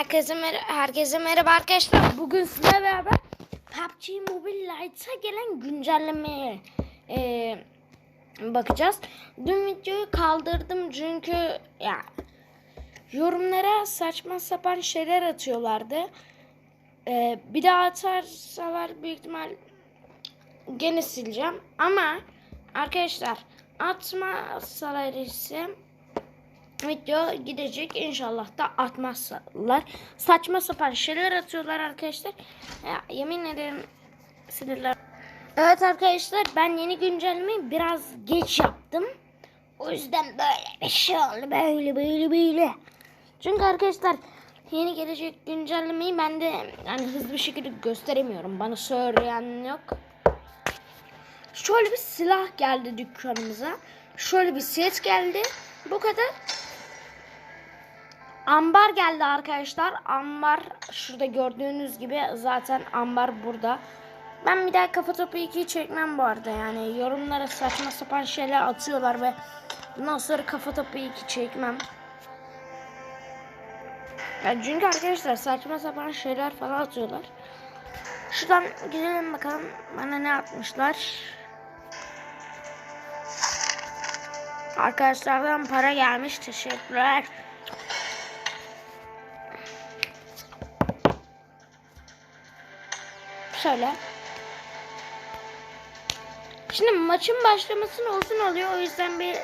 Herkese, mer herkese merhaba arkadaşlar. Bugün sizlerle beraber PUBG Mobile Lite'a gelen güncellemeye e, bakacağız. Dün videoyu kaldırdım çünkü ya yorumlara saçma sapan şeyler atıyorlardı. E, bir daha atarsalar büyük ihtimal gene sileceğim. Ama arkadaşlar atmasalar ise video gidecek. İnşallah da atmazlar. Saçma sapan şeyler atıyorlar arkadaşlar. Ya, yemin ederim sinirler. Evet arkadaşlar ben yeni güncellemeyi biraz geç yaptım. O yüzden böyle bir şey oldu. Böyle böyle böyle. Çünkü arkadaşlar yeni gelecek güncellemeyi ben de yani hızlı bir şekilde gösteremiyorum. Bana söyleyen yok. Şöyle bir silah geldi dükkanımıza. Şöyle bir set geldi. Bu kadar. Ambar geldi arkadaşlar. Ambar şurada gördüğünüz gibi zaten ambar burada. Ben bir daha kafa topu 2'yi çekmem bu arada yani yorumlara saçma sapan şeyler atıyorlar ve bundan sonra kafa topu 2 çekmem. Ya çünkü arkadaşlar saçma sapan şeyler falan atıyorlar. Şuradan gidelim bakalım bana ne atmışlar. Arkadaşlardan para gelmiş. Teşekkürler. Şöyle. Şimdi maçın başlamasının uzun oluyor. O yüzden bir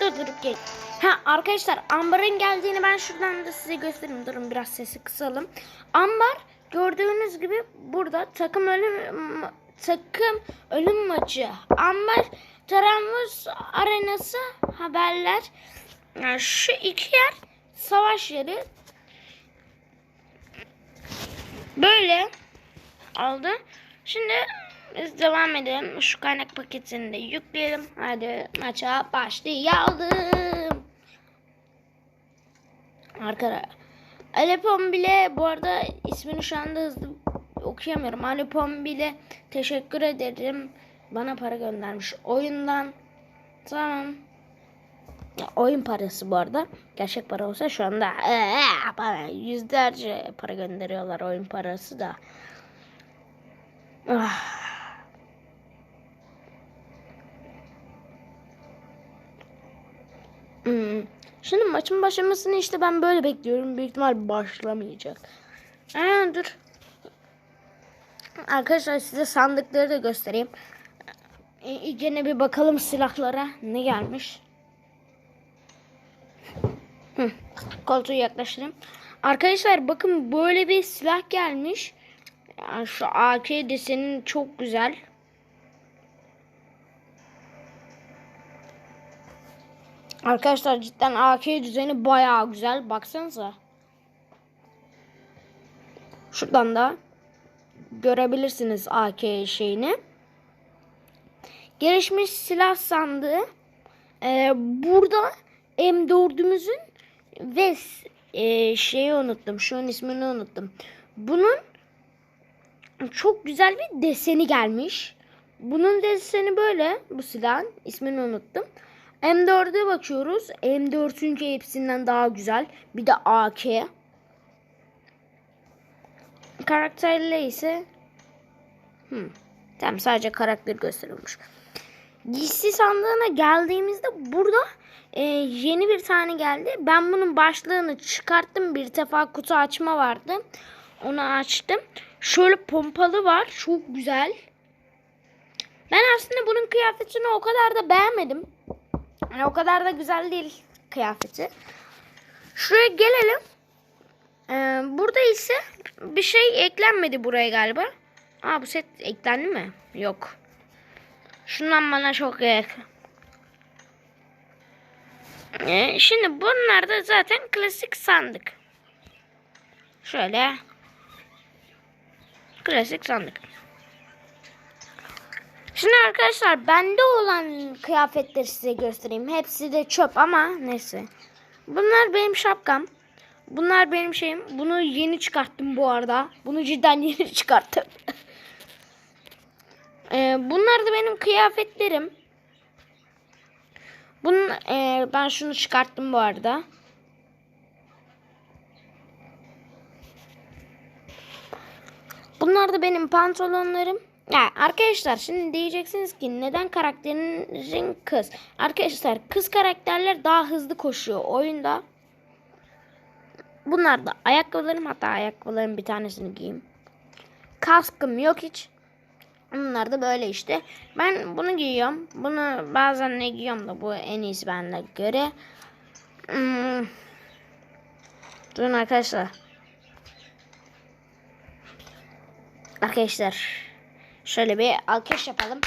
durdurup gel. Ha arkadaşlar Ambar'ın geldiğini ben şuradan da size göstereyim. Durun biraz sesi kısalım. Ambar gördüğünüz gibi burada takım ölüm takım ölüm maçı. Ambar Taramuz arenası haberler. Yani şu iki yer savaş yeri. Böyle oldu. Şimdi biz devam edelim. Şu kaynak paketini de yükleyelim. Hadi maça başlayalım. Arkadaşlar. Alepon bile bu arada ismini şu anda hızlı okuyamıyorum. Alepon bile teşekkür ederim. Bana para göndermiş oyundan. Tamam. Ya, oyun parası bu arada. Gerçek para olsa şu anda ee, yüzlerce para gönderiyorlar oyun parası da. Ah. Hmm. Şimdi maçın başlamasını işte ben böyle bekliyorum. Büyük ihtimal başlamayacak. Aa, dur. Arkadaşlar size sandıkları da göstereyim. E, gene bir bakalım silahlara ne gelmiş. Hı, koltuğu yaklaştırayım. Arkadaşlar bakın böyle bir silah gelmiş. Yani şu AK desenin çok güzel. Arkadaşlar cidden AK düzeni bayağı güzel. Baksanıza. Şuradan da görebilirsiniz AK şeyini. Gelişmiş silah sandığı. Ee, burada M4'ümüzün ve e, şeyi unuttum. Şu an ismini unuttum. Bunun çok güzel bir deseni gelmiş. Bunun deseni böyle. Bu silahın ismini unuttum. M4'e bakıyoruz. M4 çünkü hepsinden daha güzel. Bir de AK. Karakterle ise hmm. Tamam sadece karakter gösterilmiş. Giysi sandığına geldiğimizde burada e, yeni bir tane geldi. Ben bunun başlığını çıkarttım. Bir defa kutu açma vardı. Onu açtım. Şöyle pompalı var. Çok güzel. Ben aslında bunun kıyafetini o kadar da beğenmedim. Yani o kadar da güzel değil kıyafeti. Şuraya gelelim. Ee, burada ise bir şey eklenmedi buraya galiba. Aa bu set eklendi mi? Yok. Şundan bana çok yakın. Ee, şimdi bunlar da zaten klasik sandık. Şöyle. Klasik sandık. Şimdi arkadaşlar bende olan kıyafetleri size göstereyim. Hepsi de çöp ama neyse. Bunlar benim şapkam. Bunlar benim şeyim. Bunu yeni çıkarttım bu arada. Bunu cidden yeni çıkarttım. ee, bunlar da benim kıyafetlerim. Bunun, e, ben şunu çıkarttım bu arada. Bunlar da benim pantolonlarım. Ya arkadaşlar şimdi diyeceksiniz ki neden karakterin kız? Arkadaşlar kız karakterler daha hızlı koşuyor oyunda. Bunlar da ayakkabılarım hatta ayakkabıların bir tanesini giyeyim. Kaskım yok hiç. Bunlar da böyle işte. Ben bunu giyiyorum. Bunu bazen ne giyiyorum da bu en iyisi bende göre. Hmm. Durun arkadaşlar. Arkadaşlar şöyle bir alkış yapalım.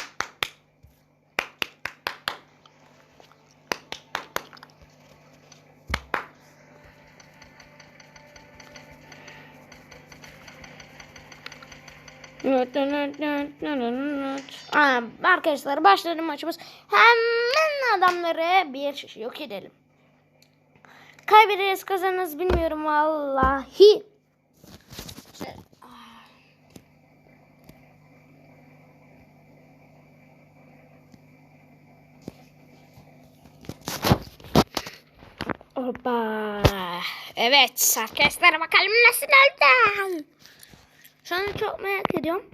Aa, arkadaşlar başladı maçımız. Hemen adamları bir yok edelim. Kaybederiz kazanırız bilmiyorum vallahi. Evet arkadaşlar bakalım nasıl oldu. Şu an çok merak ediyorum.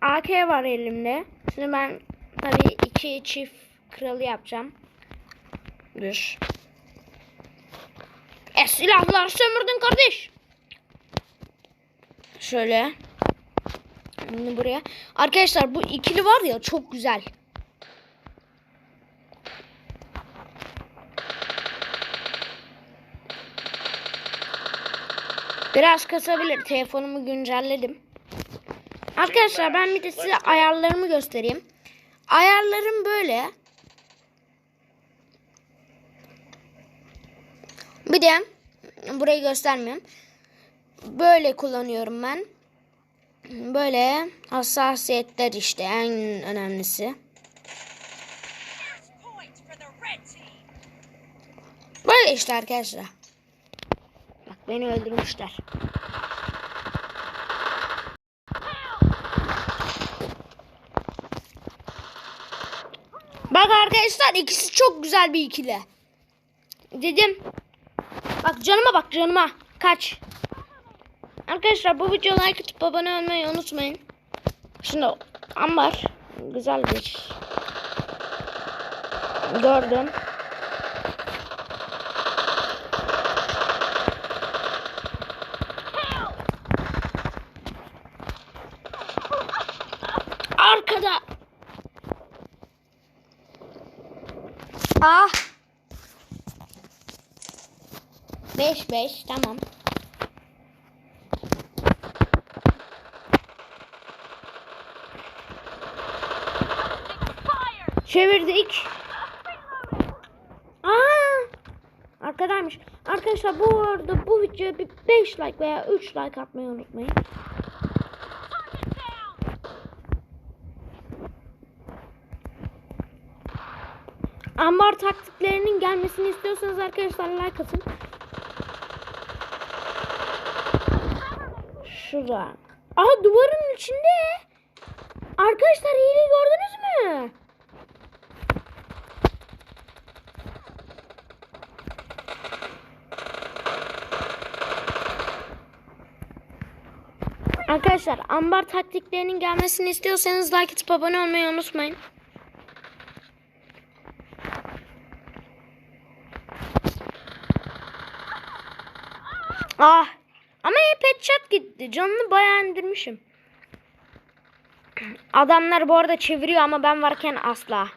AK var elimde. Şimdi ben tabii iki çift kralı yapacağım. Dur. E silahlar sömürdün kardeş. Şöyle. Şimdi buraya. Arkadaşlar bu ikili var ya çok güzel. Biraz kasabilir. Telefonumu güncelledim. Arkadaşlar ben bir de size ayarlarımı göstereyim. Ayarlarım böyle. Bir de burayı göstermiyorum. Böyle kullanıyorum ben. Böyle hassasiyetler işte en önemlisi. Böyle işte arkadaşlar. Beni öldürmüşler. Bak arkadaşlar ikisi çok güzel bir ikili. Dedim. Bak canıma bak canıma. Kaç. Arkadaşlar bu videoya like atıp abone olmayı unutmayın. Şimdi ambar. Güzel bir. Gördüm. Arkada. Ah. 5 5 tamam. Çevirdik. Aa! Arkadaymış. Arkadaşlar bu arada bu videoya bir 5 like veya 3 like atmayı unutmayın. Ambar taktiklerinin gelmesini istiyorsanız arkadaşlar like atın. Şurada. Aha duvarın içinde. Arkadaşlar hileyi gördünüz mü? Arkadaşlar ambar taktiklerinin gelmesini istiyorsanız like atıp abone olmayı unutmayın. Ah. Ama hep headshot gitti. Canını bayağı indirmişim. Adamlar bu arada çeviriyor ama ben varken asla.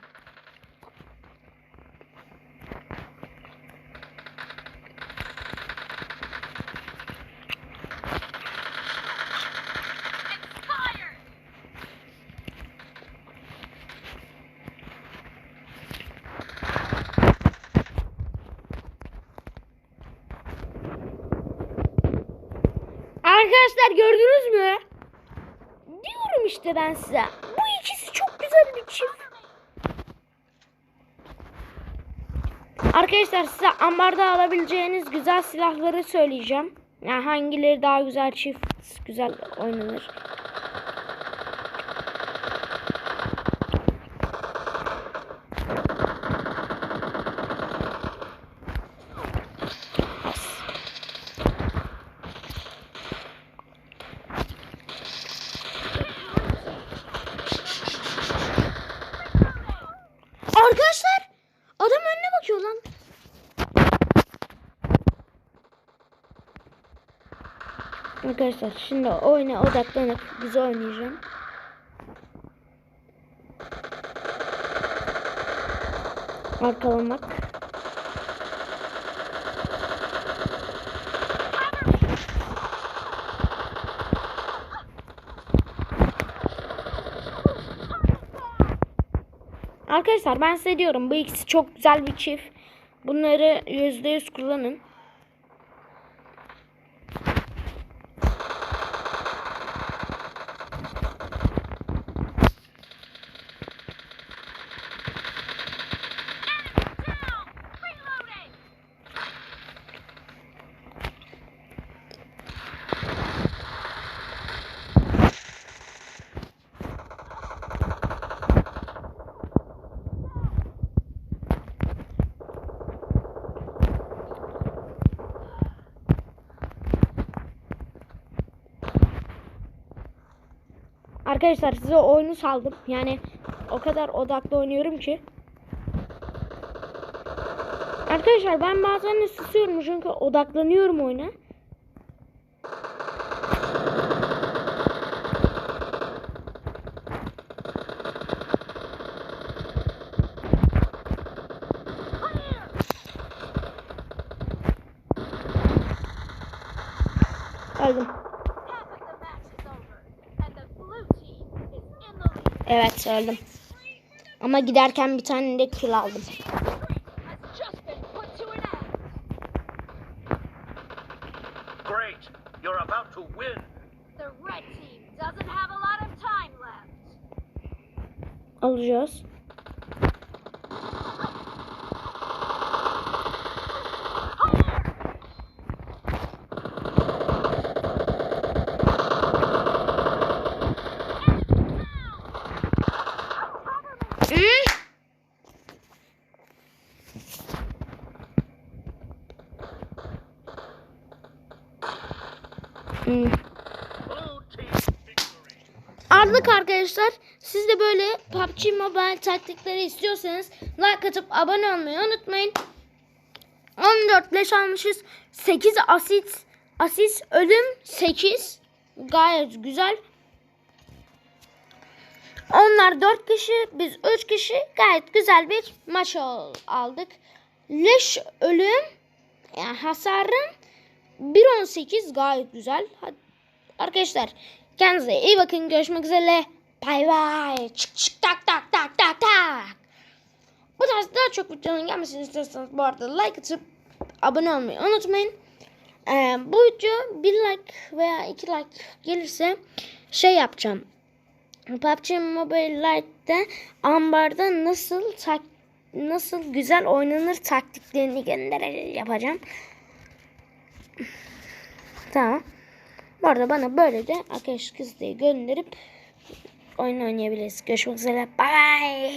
Arkadaşlar gördünüz mü? Diyorum işte ben size. Bu ikisi çok güzel bir çift. Arkadaşlar size ambarda alabileceğiniz güzel silahları söyleyeceğim. Yani hangileri daha güzel çift güzel oynanır. Arkadaşlar şimdi oyuna odaklanıp güzel oynayacağım. Arkalamak. Arkadaşlar ben size diyorum bu ikisi çok güzel bir çift. Bunları %100 kullanın. Arkadaşlar size oyunu saldım. Yani o kadar odaklı oynuyorum ki. Arkadaşlar ben bazen de susuyorum çünkü odaklanıyorum oyuna. Öldüm. Half of the match is over, and the blue team is in the öldüm. Ama giderken bir tane de kill aldım. Great! You're about to win! The red team doesn't have a lot of time left. Alacağız. Hmm? Hmm. Aldık arkadaşlar. Siz de böyle PUBG Mobile taktikleri istiyorsanız like atıp abone olmayı unutmayın. 14 leş almışız. 8 asit asist ölüm 8. Gayet güzel. Onlar 4 kişi, biz 3 kişi. Gayet güzel bir maç aldık. Leş ölüm yani hasarım 1.18 gayet güzel. Hadi Arkadaşlar kendinize iyi bakın. Görüşmek üzere. Bay bay. Çık çık tak tak tak tak tak. Bu tarz daha çok videonun gelmesini istiyorsanız bu arada like atıp abone olmayı unutmayın. Ee, bu video bir like veya iki like gelirse şey yapacağım. PUBG Mobile Lite'de ambarda nasıl tak nasıl güzel oynanır taktiklerini göndererek yapacağım. Tamam. Bu arada bana böyle de arkadaş kızlığı gönderip oyun oynayabiliriz. Görüşmek üzere. Bye bye.